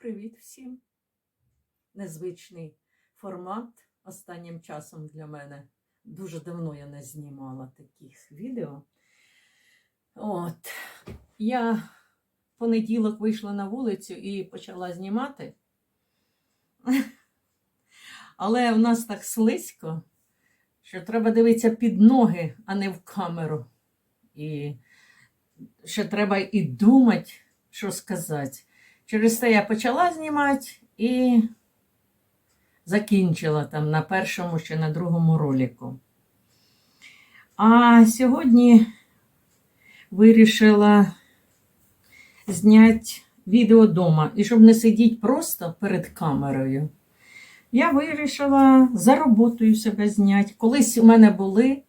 Привіт всім! Незвичний формат останнім часом для мене. Дуже давно я не знімала таких відео. От. Я понеділок вийшла на вулицю і почала знімати. Але в нас так слизько, що треба дивитися під ноги, а не в камеру. І ще треба і думати, що сказати. Через те я почала знімати і закінчила там на першому чи на другому ролику. А сьогодні вирішила зняти відео вдома. І щоб не сидіти просто перед камерою, я вирішила за роботою себе зняти. Колись у мене були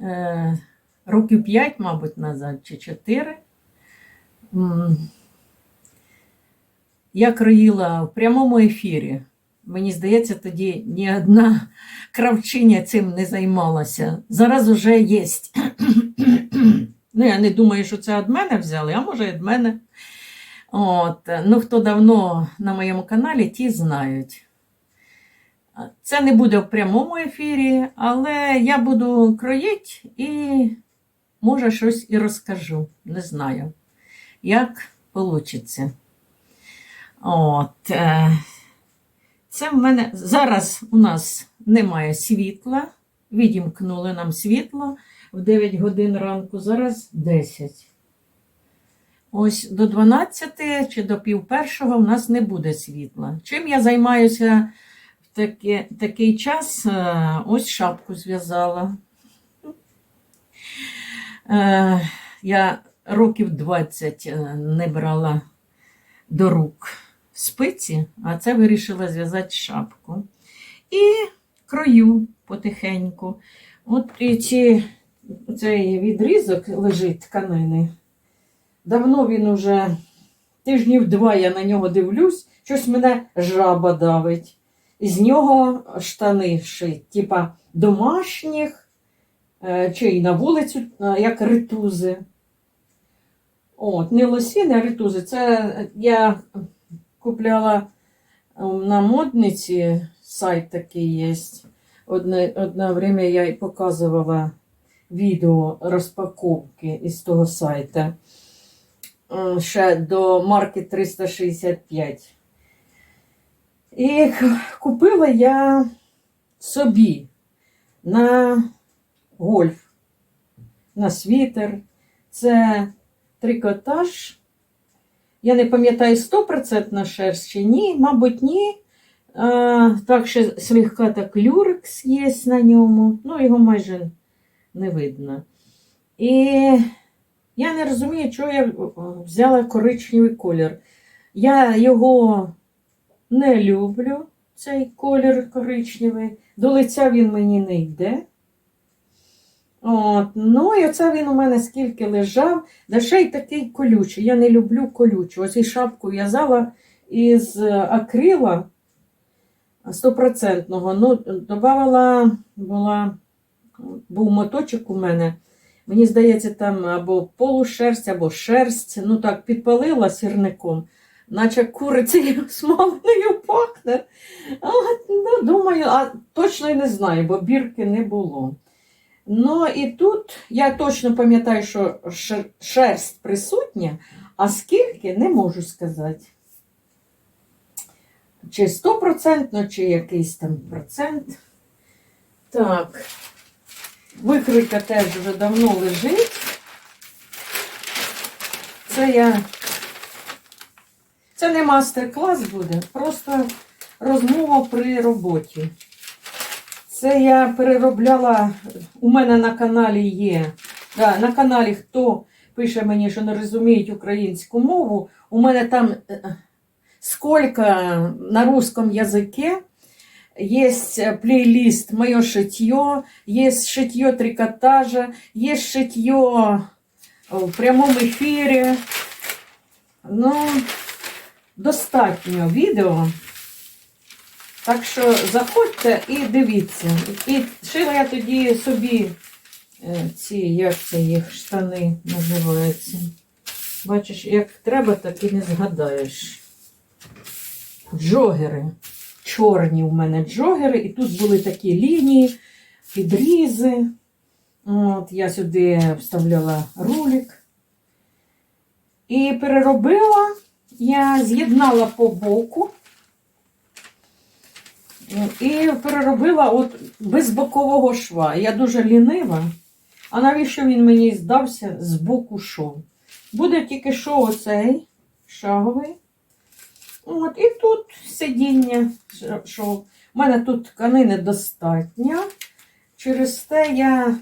е, років 5, мабуть, назад, чи 4. Я кроїла в прямому ефірі. Мені здається, тоді ні одна кравчиня цим не займалася. Зараз уже є. ну, я не думаю, що це від мене взяли, а може від мене. От. Ну, хто давно на моєму каналі, ті знають. Це не буде в прямому ефірі, але я буду кроїти і, може, щось і розкажу. Не знаю, як вийде. От. е, Це в мене зараз у нас немає світла. Відімкнули нам світло в 9 годин ранку, зараз 10. Ось до 12 чи до пів першого в нас не буде світла. Чим я займаюся в таки, такий час? Е, Ось шапку зв'язала. Е, Я років 20 е, не брала до рук спиці, а це вирішила зв'язати шапку. І крою потихеньку. От і ці, цей відрізок лежить тканини. Давно він уже тижнів два я на нього дивлюсь, щось мене жаба давить. З нього штани шить, типа домашніх, е, чи й на вулицю, е, як ритузи. От, не лосіни, а ритузи. Це я купляла ем, на модниці, сайт такий є. Одне, одне время я й показувала відео розпаковки із того сайту. Е, Ще до марки 365. І купила я собі на гольф, на світер. Це трикотаж. Я не пам'ятаю 100% шерсть чи ні, мабуть, ні. А, так ще слегка так люрекс є на ньому, ну його майже не видно. І я не розумію, чого я взяла коричневий колір. Я його не люблю, цей колір коричневий. До лиця він мені не йде. От, Ну, і оце він у мене скільки лежав, да ще й такий колючий. Я не люблю колючу. Ось і шапку в'язала із акрила стопроцентного. Ну, додавала, була, був моточок у мене. Мені здається, там або полушерсть, або шерсть. Ну так, підпалила сірником, наче курицею смоленою пахне. От, ну, Думаю, а точно й не знаю, бо бірки не було. Ну і тут я точно пам'ятаю, що шерсть присутня, а скільки не можу сказати. Чи стопроцентно, чи якийсь там процент. Так, викройка теж вже давно лежить. Це я. Це не мастер-клас буде, просто розмова при роботі. Це я переробляла, у мене на каналі є. Да, На каналі хто пише мені, що не розуміють українську мову, у мене там е, сколько на русском языке есть плейлист «Мое шитье», есть шитье трикотажа, есть шитье в прямому ефірі. Ну, достатньо відео. Так що заходьте і дивіться. І шила я тоді собі е, ці, як це їх штани називаються. Бачиш, як треба, так і не згадаєш. джогери. Чорні у мене джогери, і тут були такі лінії, підрізи. От, я сюди вставляла рулик. І переробила, я з'єднала по боку. І переробила от без бокового шва. Я дуже лінива. А навіщо він мені здався з боку шов? Буде тільки шов оцей шаговий. От, і тут сидіння шов. У мене тут тканини достатньо. Через те я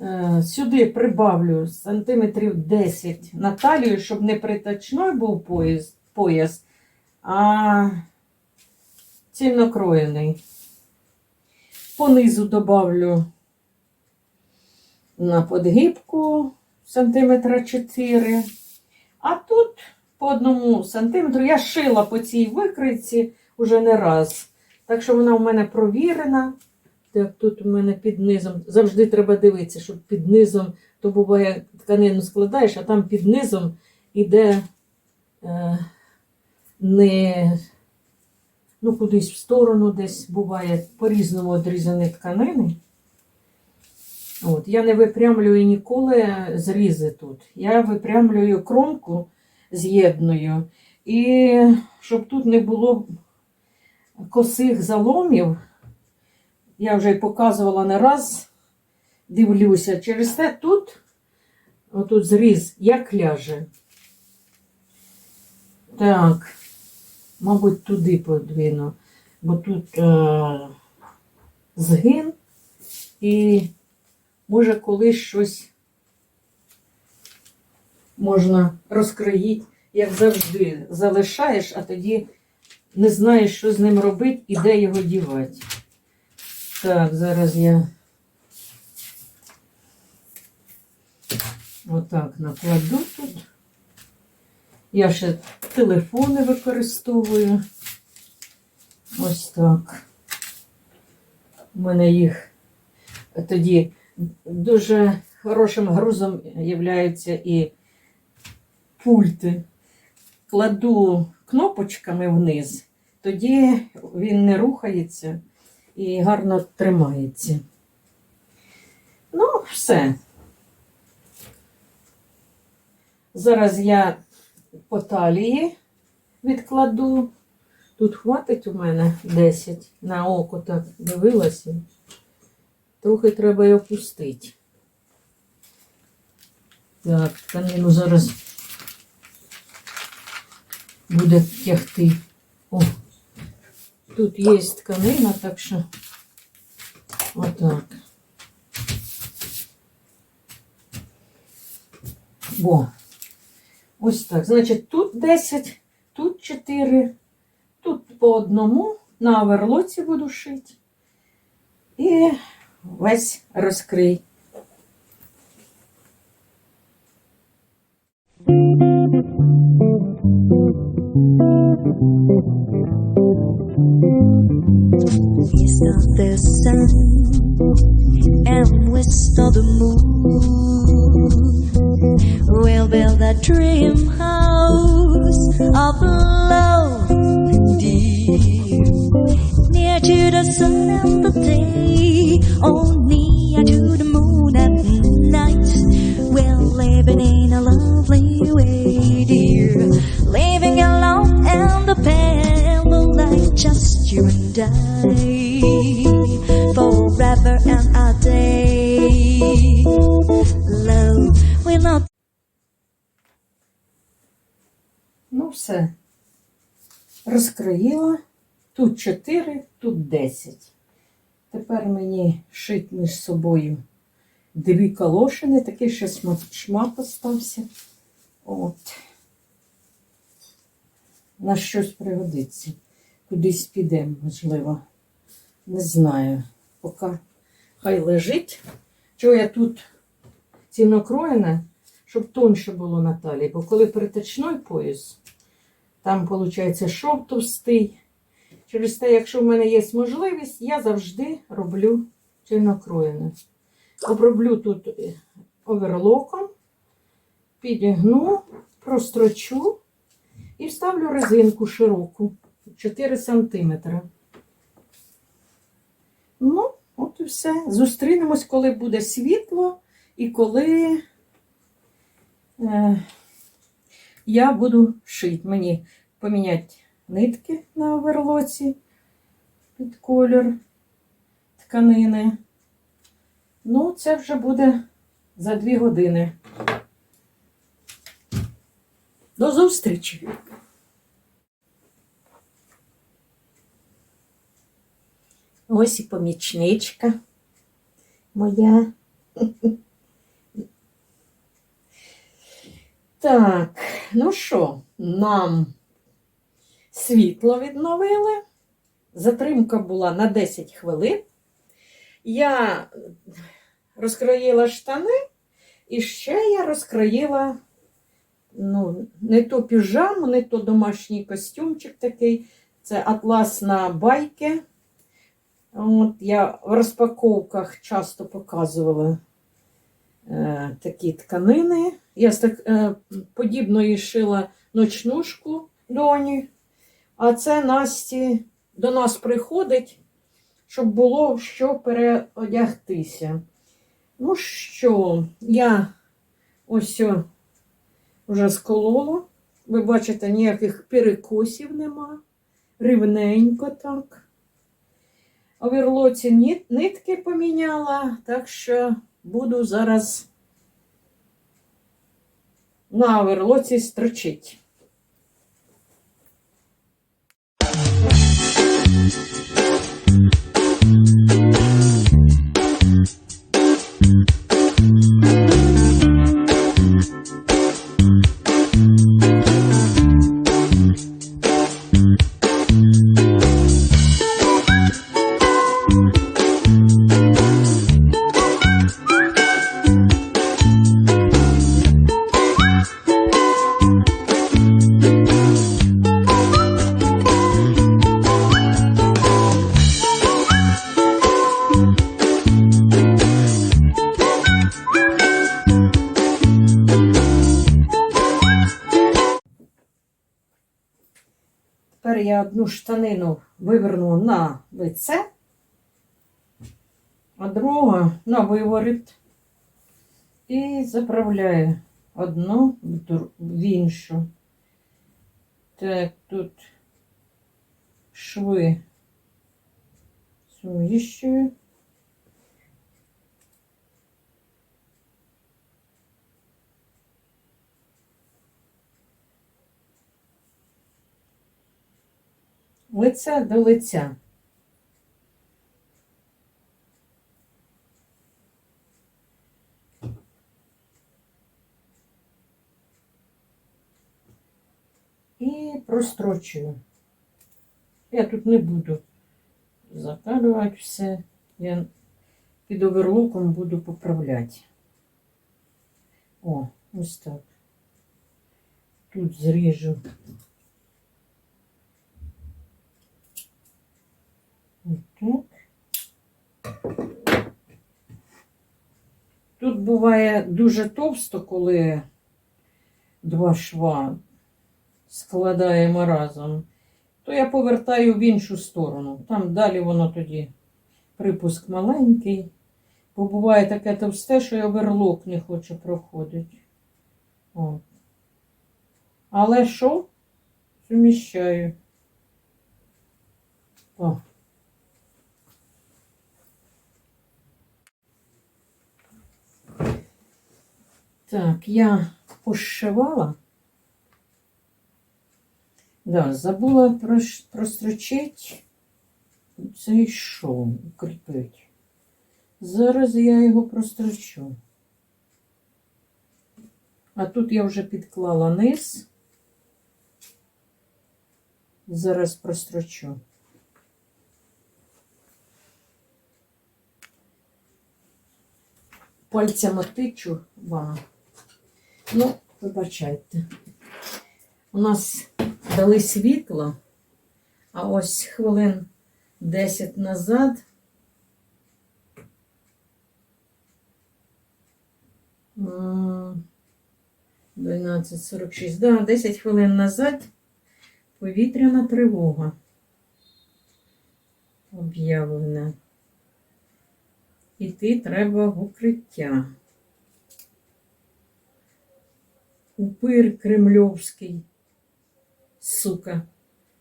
е, сюди прибавлю сантиметрів 10 на талію, щоб не притачний був пояс, пояс а цільнокроєний. Понизу добавлю на подгибку сантиметра 4. А тут по одному сантиметру я шила по цій викройці вже не раз. Так що вона у мене провірена. Так, тут у мене під низом. Завжди треба дивитися, щоб під низом, то буває, тканину складаєш, а там під низом іде е, не ну, кудись в сторону, десь буває по-різному одрізані тканини. От, я не випрямлюю ніколи зрізи тут. Я випрямлюю кромку з'єдную. І щоб тут не було косих заломів, я вже показувала не раз, дивлюся, через те тут, отут зріз, як ляже. Так, мабуть, туди подвину, бо тут е, згин і може колись щось можна розкроїти, як завжди, залишаєш, а тоді не знаєш, що з ним робити і де його дівати. Так, зараз я отак накладу тут. Я ще телефони використовую. Ось так. У мене їх тоді дуже хорошим грузом являються і пульти. Кладу кнопочками вниз, тоді він не рухається і гарно тримається. Ну, все. Зараз я по талії відкладу. Тут хватить у мене 10 на око так дивилася. Трохи треба й опустити. Так, тканину зараз буде тягти. О, тут є тканина, так що отак. О, ось так. Значить, тут 10, тут 4, тут по одному на оверлоці буду шити. І весь розкрий. East of the sun and west of the moon. We'll build a dream house of love, dear, near to the sun and the day, oh near to the moon Розкроїла. Тут 4, тут 10. Тепер мені шить між собою дві калошини, такий ще шмат, остався. От. На щось пригодиться. Кудись підемо, можливо. Не знаю. Поки хай лежить. Чого я тут цінокроєна, щоб тонше було на талії. Бо коли притачний пояс, там, виходить, шов товстий. Через те, якщо в мене є можливість, я завжди роблю цільнокроєне. Оброблю тут е, оверлоком, підігну, прострочу І вставлю резинку широку 4 см. Ну, от і все. Зустрінемось, коли буде світло і коли е, я буду шити. Мені поміняти нитки на оверлоці під колір тканини. Ну, це вже буде за дві години. До зустрічі! Ось і помічничка моя. Так, ну що, нам світло відновили. Затримка була на 10 хвилин. Я розкроїла штани, і ще я розкроїла ну, не то піжаму, не то домашній костюмчик такий. Це атласна байки. От я в розпаковках часто показувала е, такі тканини. Я з так, е, подібної шила ночнушку доні, а це Насті до нас приходить, щоб було що переодягтися. Ну що, я ось вже сколола. Ви бачите, ніяких перекосів нема. Рівненько так. Оверлоці ні- нитки поміняла, так що буду зараз на верлоці строчить. Одну штанину виверну на лице, а друга на виворіт. І заправляю одну в іншу. Так, тут шви суміщую. Лице до лиця. І прострочую. Я тут не буду закалювати все. Я під оверлоком буду поправляти. О, ось так. Тут зріжу. Отак. Тут буває дуже товсто, коли два шва складаємо разом, то я повертаю в іншу сторону. Там далі воно тоді припуск маленький. Бо буває таке товсте, що й оверлок не хоче проходити. О. Але що? Суміщаю. О. Так, я пошивала. Да, забула прострочити цей шов, укріпити. Зараз я його прострочу. А тут я вже підклала низ. Зараз прострочу. Пальцями тичу вам. Ну, вибачайте. У нас дали світло, а ось хвилин 10 назад. м, 12.46, да, 10 хвилин назад Повітряна тривога. Об'явлена. Іти треба в укриття. Упир кремльовський, сука,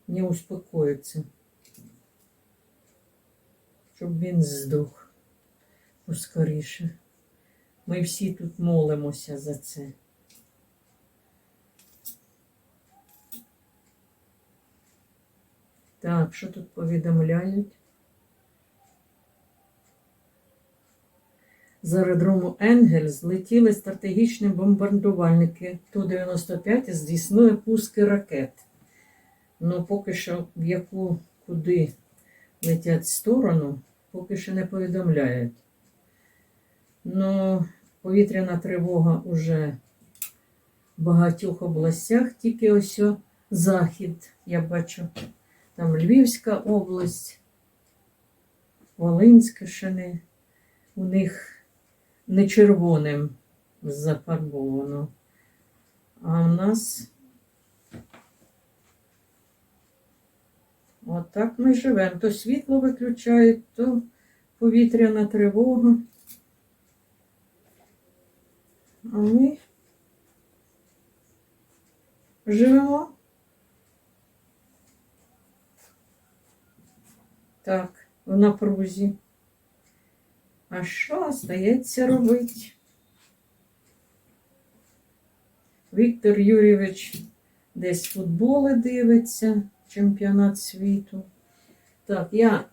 не успокоїться. Щоб він здох поскоріше. Ми всі тут молимося за це. Так, що тут повідомляють? З аеродрому Енгель злетіли стратегічні бомбардувальники Ту-95 і здійснили пуски ракет. Ну, поки що в яку куди летять сторону, поки що не повідомляють. Ну, повітряна тривога уже в багатьох областях, тільки ось захід, я бачу. Там Львівська область, Волинська ще не. У них не червоним зафарбовано. А у нас отак ми живемо. То світло виключають, то повітряна тривога. А ми живемо. Так, в напрузі. А що стається робити? Віктор Юрійович десь футболи дивиться, чемпіонат світу. Так, я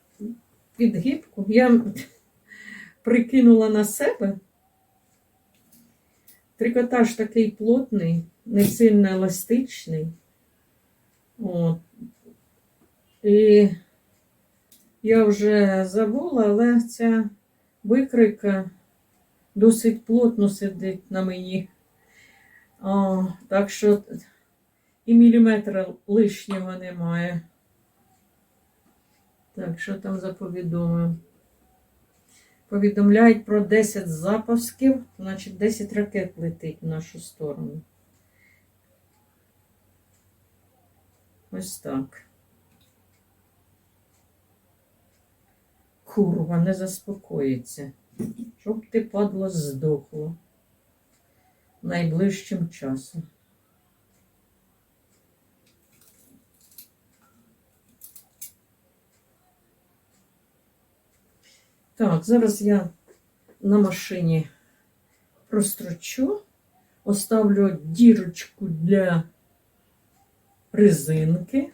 під гібку, я прикинула на себе. Трикотаж такий плотний, не сильно еластичний. От. І я вже забула, але ця викрика досить плотно сидить на мені. О, так що і міліметра лишнього немає. Так, що там за повідомлення? Повідомляють про 10 запусків, значить 10 ракет летить в нашу сторону. Ось так. Курва, не заспокоїться. Щоб ти падло здохло найближчим часом. Так, зараз я на машині прострочу, оставлю дірочку для резинки.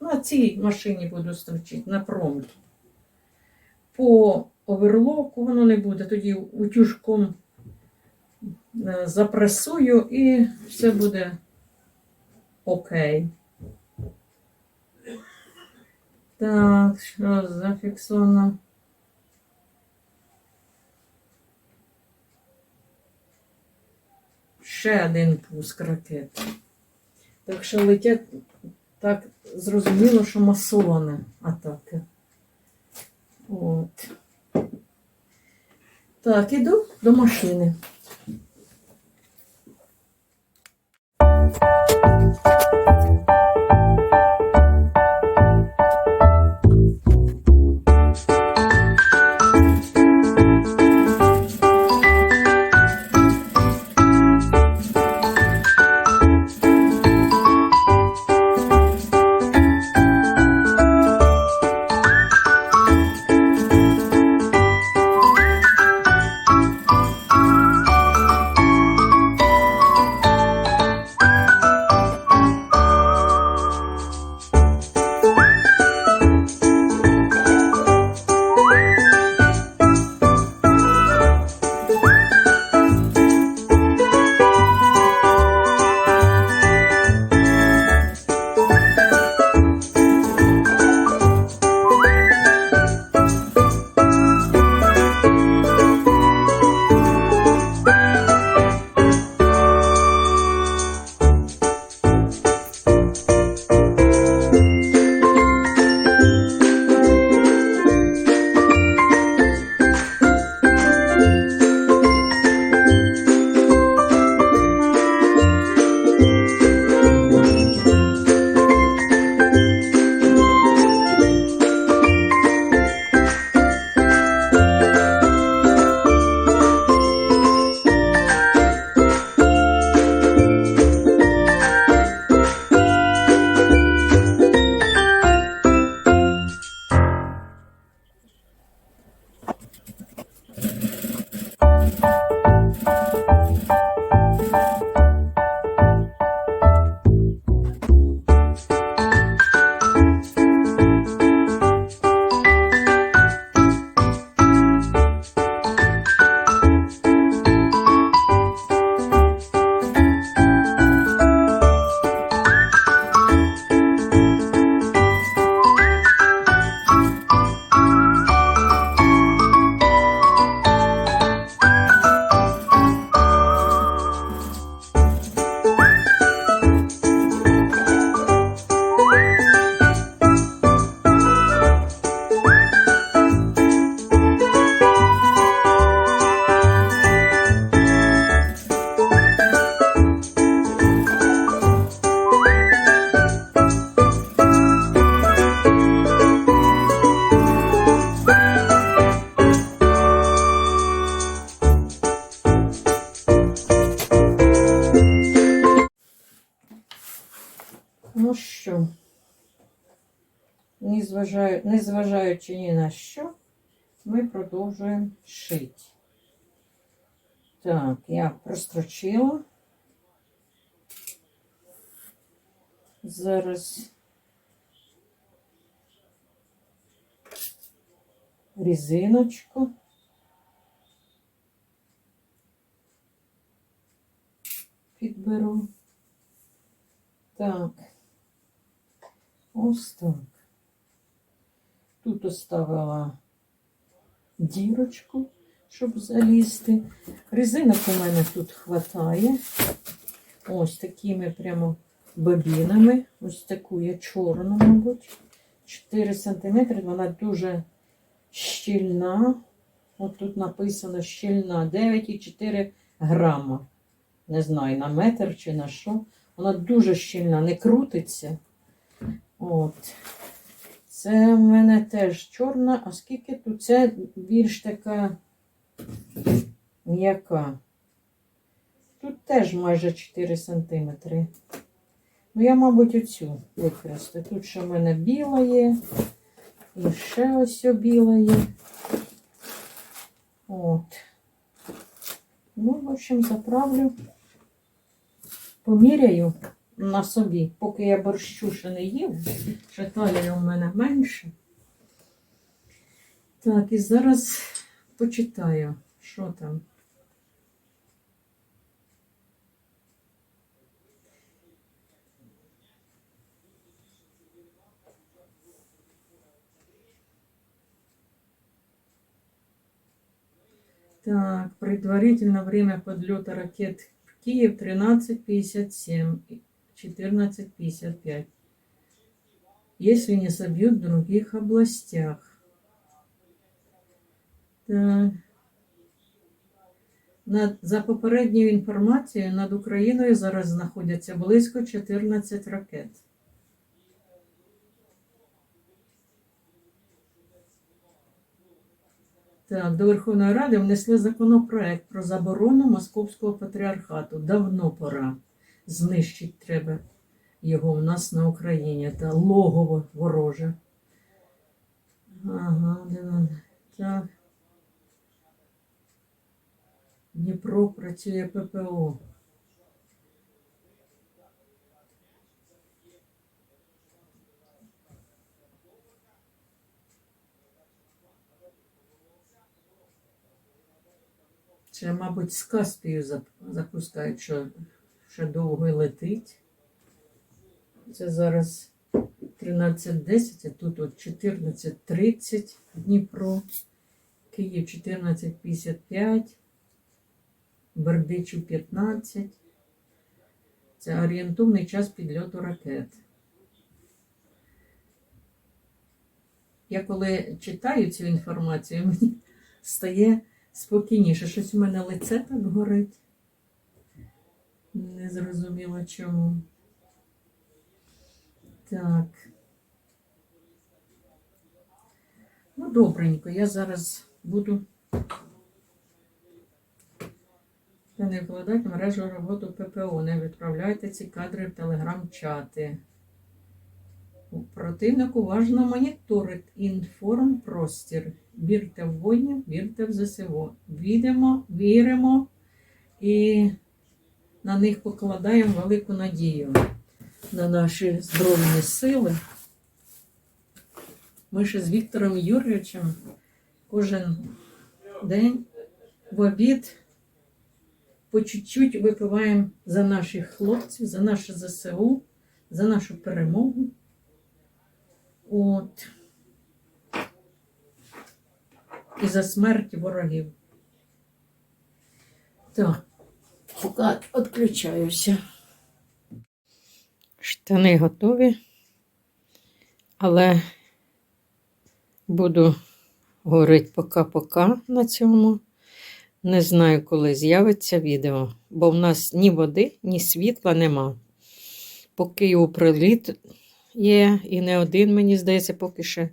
На цій машині буду строчити на промки. По оверлоку воно не буде, тоді утюжком е, запресую і все буде окей. Так, що зафіксовано. Ще один пуск ракет. Так що летять так зрозуміло, що масовані атаки. От. Так, іду до машини. Thank you. Незважаючи ні на що, ми продовжуємо шити. Так, я прострочила. Зараз різиночку. Підберу. Так. Ось так. Тут оставила дірочку, щоб залізти. Резинок у мене тут хватає. Ось такими прямо бобінами. Ось таку я чорну, мабуть. 4 см. Вона дуже щільна. От тут написано щільна 9,4 грама. Не знаю, на метр чи на що. Вона дуже щільна, не крутиться. От. Це в мене теж чорна, а скільки тут? Це більш така м'яка. Тут теж майже 4 см. Ну, я, мабуть, оцю використаю. Тут ще в мене біла є. І ще ось біла є. От. Ну, в общем, заправлю. Поміряю на собі, поки я борщу ще не їв. Ще талія у мене менше. Так, і зараз почитаю, що там. Так, предварительно время подлета ракет в Киев 13.57, 14.55. Если не собьют в других областях. Так. За попередньою інформацією, над Україною зараз знаходяться близько 14 ракет. Так, до Верховної Ради внесли законопроект про заборону Московського патріархату. Давно пора. Знищити треба його у нас на Україні. Та логово вороже. Ага, так. Дніпро працює ППО. Це, мабуть, з Каспію запускають, що ще довго й летить. Це зараз 13.10, а тут от 14.30 Дніпро, Київ 14.55, Бердичів 15. Це орієнтовний час підльоту ракет. Я коли читаю цю інформацію, мені стає спокійніше. Щось у мене лице так горить. Не зрозуміло чому. Так. Ну, добренько, я зараз буду та не вкладати мережу роботу ППО. Не відправляйте ці кадри в телеграм-чати. Противник уважно моніторить інформпростір. Вірте в воїнів, вірте в ЗСО. Віримо, віримо і на них покладаємо велику надію на наші Збройні сили. Ми ще з Віктором Юрійовичем кожен день в обід по чуть-чуть випиваємо за наших хлопців, за наше ЗСУ, за нашу перемогу. От. І за смерть ворогів. Так, поки відключаюся. Штани готові, але буду говорити пока-пока на цьому. Не знаю, коли з'явиться відео, бо в нас ні води, ні світла нема. По Києву приліт є, і не один, мені здається, поки ще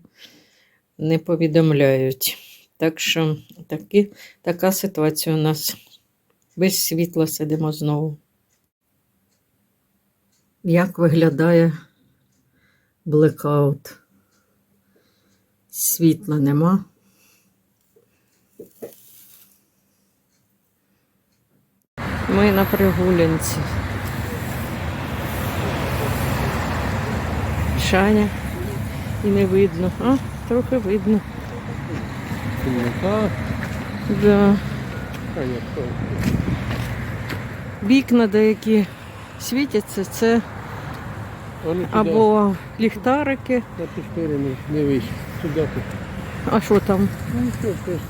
не повідомляють. Так що такі, така ситуація у нас. Без світла сидимо знову. Як виглядає Блекаут. Світла нема. Ми на прогулянці. Шаня. І не видно. А, трохи видно. Темнота, Да. Вікна деякі світяться, це Вони або ліхтарики. на ту сторону не вийшли. Туди. тут. А що там?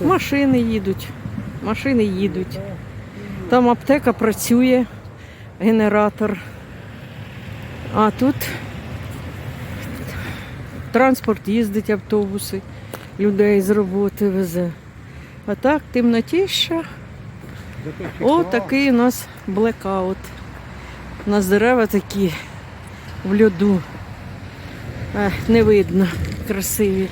Ну, Машини їдуть. Машини їдуть. Там аптека працює, генератор. А тут транспорт їздить, автобуси, людей з роботи везе. А так, темнотіща. О, такий у нас блекаут. У нас дерева такі в льоду. Не видно, красиві.